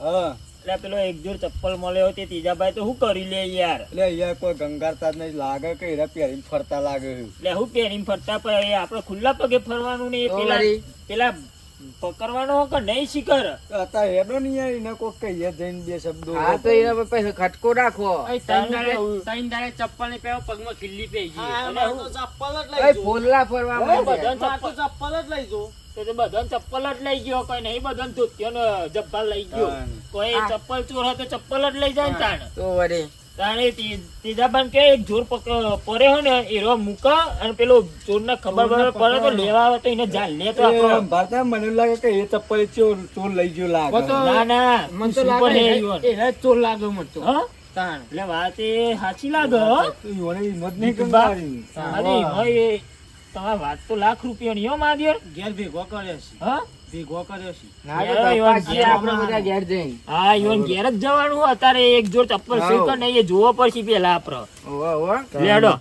હા. એટલે પેલો એક જોડ ચપ્પલ મળ્યો તે ત્રીજાભાઈ તો શું કરી લે યાર. એટલે અહીંયા કોઈ ગંગારતા જ નહીં લાગે કે એરા પહેરીને ફરતા લાગે એટલે હું પહેરીને ફરતા પણ એ આપણે ખુલ્લા પગે ફરવાનું નહીં પેલા પેલા પકડવાનો કે નહીં શીખર? તો અત્યારે હેડો નહીં યાર એને કોક કહીએ જઈને બે શબ્દો. હા તો એના પર ખટકો રાખો. એ ફોલ્લા ફરવા માંડ્યા. તો તે બધાને ચપ્પલ જ લઈ ગયો કોઈ નહીં બધાને ધોતિયો ને જબ્બા લઈ ગયો. કોઈ ચપ્પલ ચોર હોય ચપ્પલ જ લઈ જાય ને તાણ. તો વળી? તાણે ત્રીજા બાન કે એક જોર પડે હોય ને એરો મૂકા અને પેલો ચોર ને ખબર ખબર પડે તો લેવા આવે તો એને જાલ લે તો ભારતા મને લાગે કે એ ચપ્પલ ચોર ચોર લઈ ગયો લાગે. ના ના સુપર હે ઈવન. ચોર લાગે મને તો. હા? એટલે વાત એ સાચી લાગે હિંમત નહીં કરવાની. અરે તમારી વાત તો લાખ રૂપિયા ની માધ્યર ઘેર ભેગો કર્યો છે. હા? ભેગો કર્યો છે. હા ઈવન ઘેર જ જવાનું અત્યારે એક જોડ ચપ્પલ. છે નહીં એ જોવો પડશે પેલા આપડે. લેડો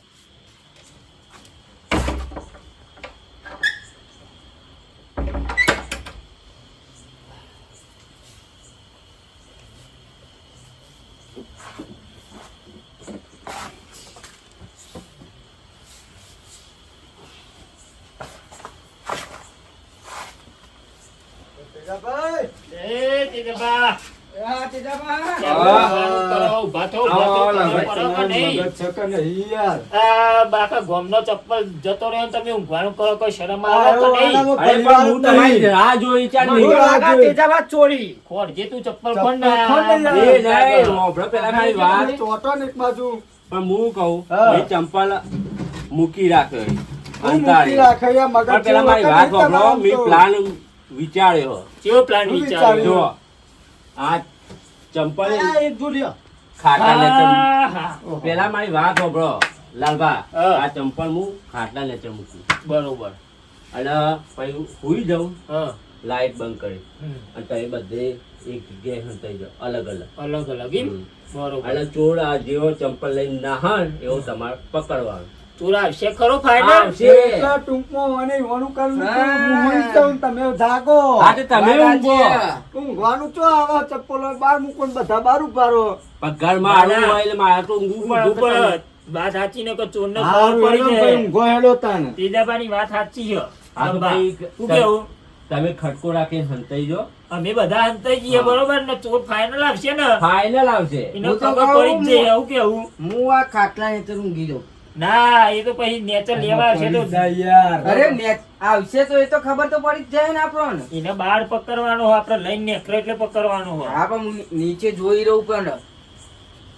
તેજાભાઈ, એ તેજબા, આ તેજાબા. ઊભા કરો, ઊભા થો, ઊભા થો, આવો, ખબર લાગે પડે કે નહીં? મગજ છે કે નહીં યાર? આ બાકા ગોમનો ચપ્પલ જતો રહ્યો તમે ઊંઘવાનું કરો કોઈ શરમ આવે હું જોઈ ચાર મને નહીં. લાગે તેજાબા ચોરી. ખોડ જે તું ચપ્પલ ચપ્પલ ખોડ ને એ યાર. પેલા મારી વાત. ચોટો ને એક બાજુ. પણ હું કહું એ ચંપલ મૂકી રાખ્યો રાખે યાર, પેલા મારી વાત મેં પ્લાન વિચાર્યો. કેવો પ્લાન વિચાર્યો? આ ચંપલ એક જોડ્યો. ખાટા નીચે હા, હા. પેલા મારી વાત હોભળો લાલભા. આ ચંપલ હું ખાટલા નીચે મૂકી બરોબર. અને પછી સુઈ જાઉં લાઈટ બંધ કરી. અને તમે બધે એક જગ્યાએ હંતાઈ જાઓ અલગ અલગ. અલગ અલગ એમ? બરોબર. અને ચોર આ જેવો ચંપલ લઈને ના હોય એવો તમારે પકડવાનો. તું આવશે ખરો ફાઈનલ આવશે. ટૂંકમાં મને ઈવાનું ને. તમે જાગો. હા તો તમે ઊંઘો. ઊંઘવાનું ચો આવા ચપ્પલો બહાર મૂકો ને બધા બહાર ઉભારો પણ આવું હોય એટલે મારે તો ઊંઘવું ઊંઘવું પડે પડે. વાત સાચી ને કે ચોરને ખબર પડી જાય. ઊંઘો હેડો તાને. ત્રીજાબાની વાત સાચી છે. હા ભાઈ, શું કેવું? તમે ખટકો રાખીને હંતાઈ જો અમે બધા અંતઈ જઈએ બરોબર ને? ચોર ફાઈનલ આવશે ને? ફાઇનલ આવશે. એને હું ખબર પડી જ જાય એવું કેવું? હું આ ખાટલા હેઠળ ઊંઘી જાઉં. ના એ તો પછી નેચર લેવા આવશે તો યાર. અરે આવશે તો એ તો ખબર તો પડી જ જાય ને આપણને. એને બહાર પકડવાનો હોય આપણે લઈને નીકળે એટલે પકડવાનો હોય. હા પણ નીચે જોઈ રહ્યું પણ.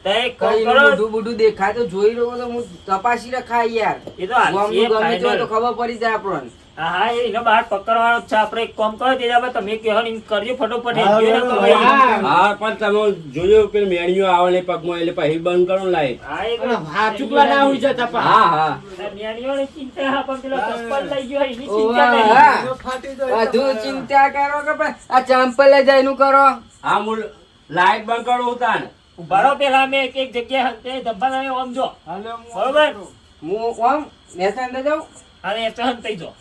બુઢું દેખાય તો જોઈ રહું તો હું તપાસી રખાય યાર. એ તો ગમે તો ખબર પડી જાય આપણને. હા હા બહાર પકડવાનો છે. આપણે એક કામ કરો તે આપણે તમે કહો ને કરજો ફટોફટ. હા, ગયો ને તો બરાબર. ભાઈ. હા પણ તમે જોયો પેલી મેણીઓ આવે ને પગમાં એટલે પછી બંધ કરો લાઈટ. હા, ના જતા પણ. હા હા. ચિંતા હા, પણ પેલો ચપ્પલ લઈ ગયો એની ચિંતા નહીં. ફાટી જાય ચિંતા કરો કે આ ચંપલ લઈ જાય એનું કરો. હા હું લાઈટ બંધ કરો ઉતાર. ઊભા રહો પેલા અમે એક એક જગ્યાએ હંતે ધબ્બા તમે ઓમ જો. બરોબર? હું ઓમ નેતા અંદર જાઉં. અને એ થઈ જો.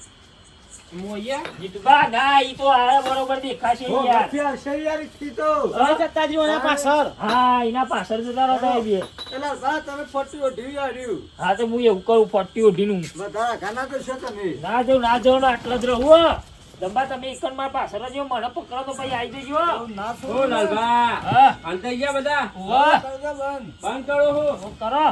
ના ઈ તો આ બરોબર દેખાશે હો, યાર. ગફિયા છે યાર ઈ તો. હા? એના પાછળ. જતા રહો તમે. એલા પટ્ટી ઓઢી આવ્યું. હા તો હું એવું કરું ફોર્ટી ઓઢીનું. વધારા ઘાના તો છે તમે. ના જાઉં ના આટલા જ રહું હો. તમે એક માં પાછળ જો મને પકડો તો પછી આવી જજો ના ઓ છોડો. લાલભા ગયા બંધ. બંધ કરો હું કરો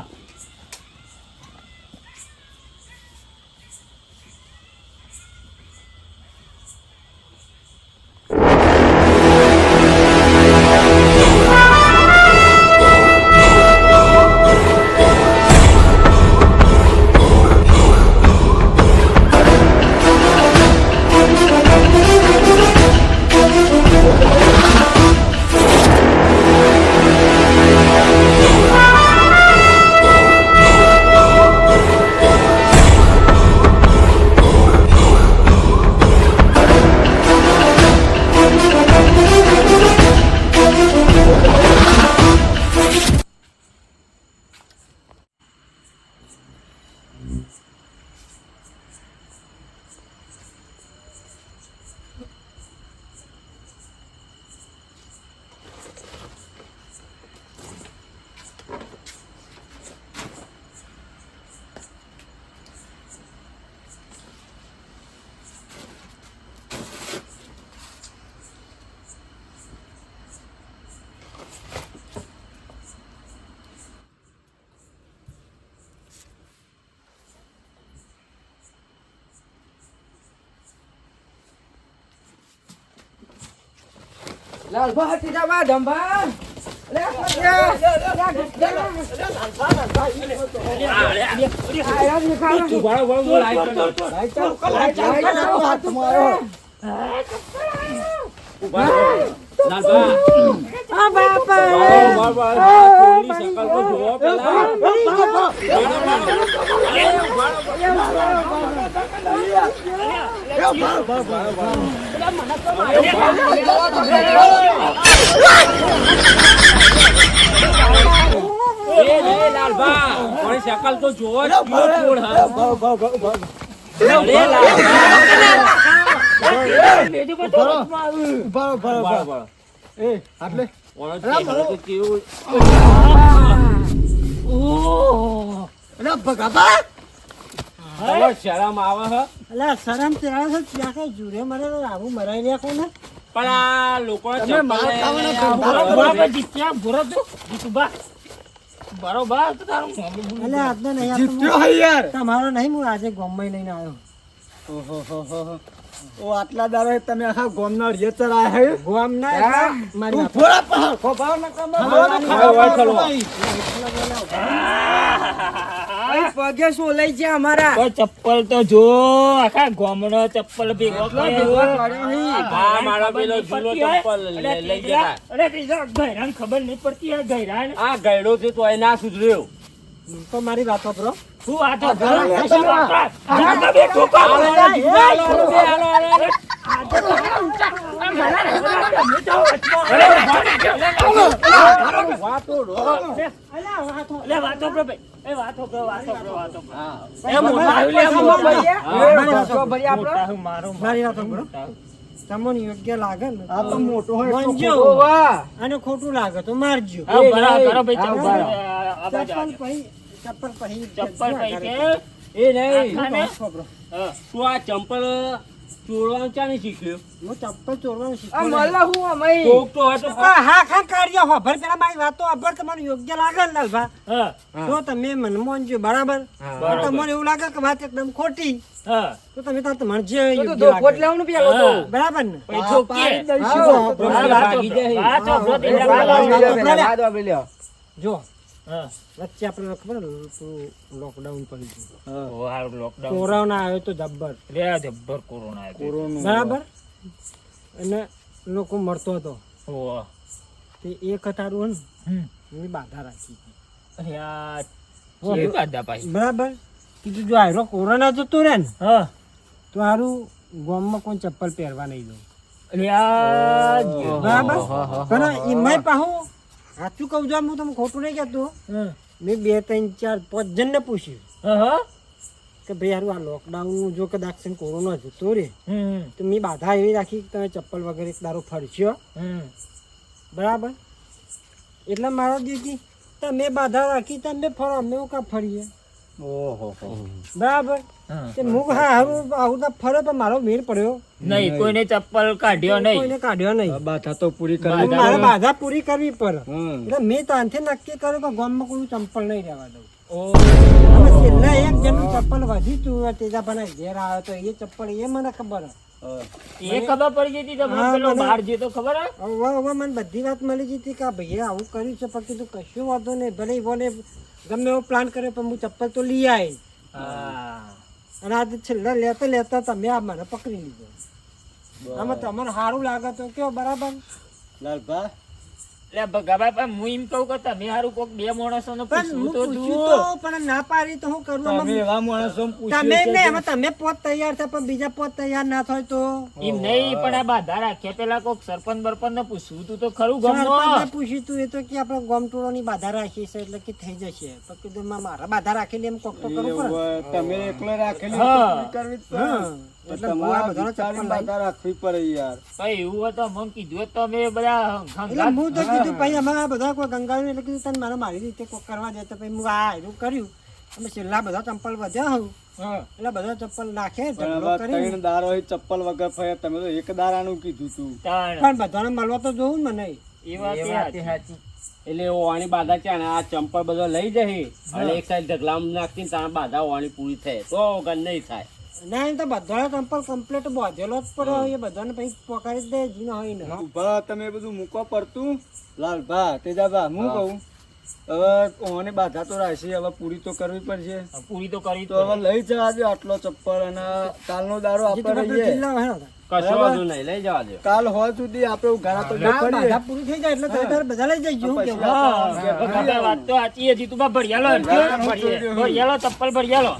લાલભા ટીડાબા ધંભા અલે આ ઊભા રહો, ઊભા રહો, હું લાઈટ શકલ તો જુઓ જ, ઊભા ઊભા ઊભા. એ, આટલે. શરમ આવે હે? અલા શરમ તે આવે છે ત્યાં કઈ જુરે મરે આવું મરાઈ રહ્યા કોને પણ આ લોકો તમારો નહીં હું આજે ગોમ્બઈ લઈને આવ્યો ઓહો, હો, હો, હો. ઓ આટલા દારો તમે આખા ગામના રિયચર આયા હે? ગોમ ના મારી તું થોડા પહાડ, ખોભાવ ન કમ ભાઈ પગે સોલાઈ છે અમારા? ચપ્પલ તો જો આખા ગામનો ચપ્પલ ભેગો કર્યો. મારો પેલો ખબર નહીં પડતી ચપ્પલ લઈ- લઈ. અરે ખબર નહીં. આ ગયડો છે તો એ ના સુધર્યો. તો મારી વાત વાપરો શું વાતો? શું વાપરો તમને યોગ્ય લાગે ને આ તો મોટો હોય અને ખોટું લાગે તો મારજો બરાબર, ભાઈ, ચપ્પલ. બાજુ ચપ્પલ પહી ચપ્પલ કે એ નહીં? તું આ ચંપલ ચોરવાનું ચાની શીખ્યું હું ચપ્પલ ચોરવાનું આ શીખવાડું. હું અમે કોક તો હોય હા ખા કાર્ય હોભર પેલા મારી વાતો હોભર તમારું યોગ્ય લાગે ને લાલભા હા, તો તમે મને માનજો બરાબર તો તમને એવું લાગે કે વાત એકદમ ખોટી હા. તો તમે તાર તમારે જે તો તો યોગ્ય લાગે. લેવાનું પેલો તો બરાબર ને. હા, વાતો. વાતો તે. જો. વચ્ચે આપણે ખબર લોકડાઉન પડી ગયું. કોરોના આવ્યો તો જબ્બર. રે, જબ્બર કોરોના આવ્યો. કોરોનો. બરાબર? અને લોકો મળતો હતો. તે એક હમ. ને એની બાધા રાખી અરે બાધા પાછી? બરાબર? કીધું જો આવ્યો કોરોના જતો રહે ને હા. તો હારું ગામમાં કોઈ ચપ્પલ પહેરવા નહીં દઉં. બરાબર? પણ એમાંય પાહું સાચું કહું છું હું તમને ખોટું નહીં કહેતો મેં બે ત્રણ ચાર પાંચ જણને પૂછ્યું. કે ભાઈ યાર આ લોકડાઉન જો કદાચ કોરોના જતો રે તો મેં બાધા એવી રાખી કે તમે ચપ્પલ વગર એક દારો ફરશો હમ. બરાબર એટલે મારા દીદી તમે બાધા રાખી તમે ફરો અમે કા ફરીએ. બરાબર. હા. ફરે પણ મારો મેળ પડ્યો. નહીં કોઈને ચપ્પલ કાઢ્યો નહીં. કોઈને કાઢ્યો નહીં. બાધા તો પૂરી કરવી મારે બાધા પૂરી કરવી પડે એટલે મેં ત્યાંથી નક્કી કર્યું કે ગામમાં કોઈ ચંપલ નહીં રહેવા દઉં. છેલ્લા એક જણનું ચપ્પલ વધી તું તેજા પણ ઘેર આવ્યો તો એ ચપ્પલ એ મને ખબર. એ ખબર પડી જતી તમને પેલો બહાર જતો ખબર હવે હવે મને બધી વાત મળી ગઈ હતી કે ભાઈ આવું કર્યું છે પણ કીધું કશું વાંધો નહીં ભલે બોલે ગમે એવો પ્લાન કર્યો પણ હું ચપ્પલ તો લઈ આવી હા. અને આજે છેલ્લા લેતા લેતા તમે આ મને પકડી લીધો. આમાં તમને સારું લાગે તો કયો બરાબર. લાલભા એટલે ભગાભાઈ પણ હું એમ કહું કે તમે હારું કોક બે માણસોને પણ તો પૂછ્યું પણ ના પાડી તો હું કરું? તમે એવા માણસો તમે ને એમાં તમે પોત તૈયાર થાય પણ બીજા પોત તૈયાર ના થાય તો? એમ નહીં પણ આ બાધા રાખ્યા પેલા કોક સરપંચ બરપંચ ને પૂછવું તું તો ખરું પૂછ્યું તું એ તો કે આપણે ગોમટોળાની બાધા રાખી છે એટલે કે થઈ જશે. પણ કીધું માં મારા બાધા રાખેલી એમ કોક તો કરવું પડે તમે એકલો રાખેલી કરવી ચપ્પલ રાખવી પડે યાર. ભાઈ એવું હોય તો મને કીધું હોત બધા એટલે હું તો કીધું ભાઈ અમે બધા કોઈ ગંગાળ્યું એટલે કીધું તને મારે મારી રીતે કોઈ કરવા દે. તો પછી હું આ એવું કર્યું. અમે છેલ્લા બધા ચંપલ વધ્યા હું. એટલે બધા ચપ્પલ નાખે પણ ઢગલો હવે કરીને ત્રણ દારો એ ચપ્પલ વગર ફર્યા તમે તો એક દારાનું કીધું તું. પણ બધાને મળવા તો જોવું ને એ વાત. સાચી. એટલે ઓવાની બાધા છે ને આ ચંપલ બધો લઈ જશે. અને એક સાઈડ ઢગલામ નાખી તારા બાધા ઓવાની પૂરી થાય. તો ગન નહીં થાય. ના એમ તો બધા ચંપલ કમ્પ્લીટ બાંધેલો જ પડ્યો એ બધાને પછી પકડી દે જીનો હોય ને ઊભા તમે બધું મૂકો પડતું લાલભા તેજાભા હું કહું હવે ઓને બાધા તો રાખી હવે પૂરી તો કરવી પડશે પૂરી તો કરી તો હવે લઈ જવા દો આટલો ચપ્પલ અને કાલનો દારો આપણે રહીએ કશો વાંધો નહીં લઈ જવા દો કાલ હોય સુધી આપણે ઘણા તો બાધા પૂરી થઈ જાય એટલે તારે બધા લઈ જાય હા, વાત તો સાચી હતી તું બા ભરિયાલો ભરિયાલો ચપ્પલ ભરિયાલો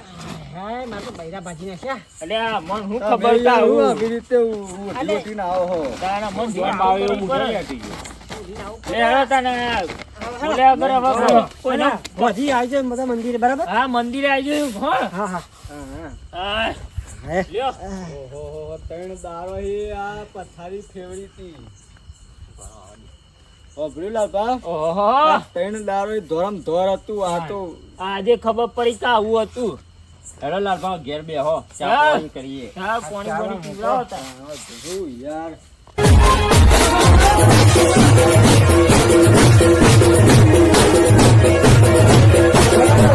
હા મારે તો બૈરા ભાજી નાખ્યા એટલે આ મન હું ખબર તા હું? આવી રીતે ઉઠી ઉઠીને આવો હો. તારા મન જોવા જોવા એવું પડે. મૂકી લે હેડો તાને. બોલે અગર હવે કોઈ- કોઈને કોઈના ભાજી આવી બધા મંદિરે બરાબર? હા મંદિરે આવી હા. હા હા. હા. લ્યો. ઓહો ત્રણ દારો એ આ પથારી ફેવડી હતી ઓહો. ત્રણ દારો ધોરમ ધોર હતું આ તો આજે ખબર પડી કે આવું હતું. હેડો લાલભાઈ ઘેર બેહો ચા. પાણી કરીએ હા પાણી પાણી પીવડાવો તાર. યાર Thank યાર